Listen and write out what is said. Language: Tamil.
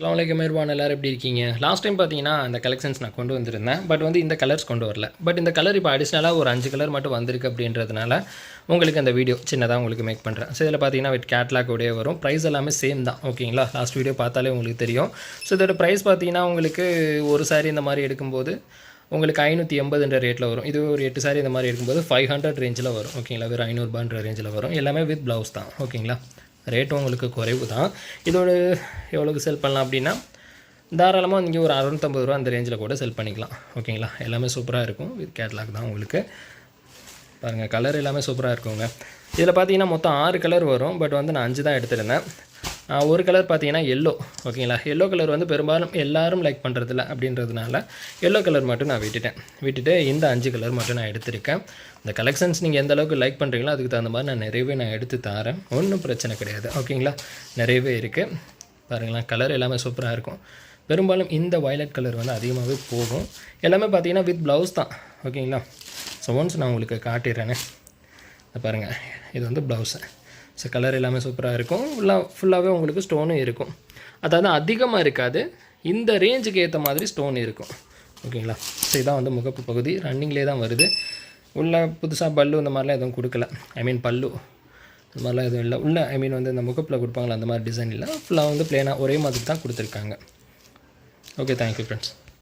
அலாமலைக்கு மேர்வான் எல்லோரும் எப்படி இருக்கீங்க? லாஸ்ட் டைம் பார்த்தீங்கன்னா அந்த கலெக்ஷன்ஸ் நான் கொண்டு வந்திருந்தேன். பட் வந்து இந்த கலர்ஸ் கொண்டு வரல. பட் இந்த கலர் இப்போ அடிஷ்னலாக ஒரு அஞ்சு கலர் மட்டும் வந்திருக்கு அப்படின்றதுனால உங்களுக்கு அந்த வீடியோ சின்னதாக உங்களுக்கு மேக் பண்ணுறேன் ஸோ இதில் பார்த்தீங்கன்னா வித் கேட்லாக் வரும். ப்ரைஸ் எல்லாமே சேம் தான். ஓகேங்களா லாஸ்ட் வீடியோ பார்த்தாலே உங்களுக்கு தெரியும். ஸோ இதோட ப்ரைஸ் பார்த்தீங்கன்னா உங்களுக்கு ஒரு சாரி இந்த மாதிரி எடுக்கும்போது உங்களுக்கு ஐநூற்றி எண்பதுன்ற ரேட்டில் வரும். இது ஒரு எட்டு சாரி இந்த மாதிரி எடுக்கும்போது ஃபைவ் ஹண்ட்ரட் ரேஞ்சில் வரும். ஓகேங்களா வெறும் ஐநூறுபான்ற ரேஞ்சில் வரும். எல்லாமே வித் ப்ளவுஸ் தான். ஓகேங்களா ரேட்டும் உங்களுக்கு குறைவு தான் இதோட எவ்வளோக்கு செல் பண்ணலாம் அப்படின்னா தாராளமாக நீங்கள் ஒரு அறுநூத்தம்பது ரூபா அந்த ரேஞ்சில் கூட செல் பண்ணிக்கலாம். ஓகேங்களா எல்லாமே சூப்பராக இருக்கும். வித் கேட்லாக் தான் உங்களுக்கு. பாருங்கள் கலர் எல்லாமே சூப்பராக இருக்குங்க. இதில் பார்த்தீங்கன்னா மொத்தம் ஆறு கலர் வரும். பட் வந்து நான் அஞ்சு தான் எடுத்திருந்தேன். ஒரு கலர் பார்த்தீங்கன்னா எல்லோ ஓகேங்களா எல்லோ கலர் வந்து பெரும்பாலும் எல்லாரும் லைக் பண்ணுறதில்ல அப்படின்றதுனால எல்லோ கலர் மட்டும் நான் விட்டுட்டேன். விட்டுட்டு இந்த அஞ்சு கலர் மட்டும் நான் எடுத்திருக்கேன். இந்த கலெக்ஷன்ஸ் நீங்கள் எந்த அளவுக்கு லைக் பண்ணுறீங்களோ அதுக்கு தகுந்த மாதிரி நான் நிறையவே நான் எடுத்து தரேன். ஒன்றும் பிரச்சனை கிடையாது ஓகேங்களா நிறையவே இருக்குது பாருங்களேன் கலர் எல்லாமே சூப்பராக இருக்கும். பெரும்பாலும் இந்த வயலட் கலர் வந்து அதிகமாகவே போகும். எல்லாமே பார்த்தீங்கன்னா வித் ப்ளவுஸ் தான் ஓகேங்களா ஸோ ஒன்ஸ் நான் உங்களுக்கு காட்டிடுறேனே. பாருங்கள் இது வந்து ப்ளவுஸு ஸோ கலர் எல்லாமே சூப்பராக இருக்கும். ஃபுல்லாக ஃபுல்லாகவே உங்களுக்கு ஸ்டோனும் இருக்கும். அதாவது அதிகமாக இருக்காது. இந்த ரேஞ்சுக்கு ஏற்ற மாதிரி ஸ்டோன் இருக்கும். ஓகேங்களா ஸோ இதான் வந்து முகப்பு பகுதி. ரன்னிங்லேயே தான் வருது. உள்ள புதுசாக பல்லு இந்த மாதிரிலாம் எதுவும் கொடுக்கல. ஐ மீன் பல்லு. இந்த மாதிரிலாம் எதுவும் இல்லை. உள்ள ஐ மீன் வந்து இந்த முகப்பில் கொடுப்பாங்களா? அந்த மாதிரி டிசைன் இல்லை. ஃபுல்லாக வந்து பிளேனாக ஒரே மாதிரி தான் கொடுத்துருக்காங்க. Okay thank you friends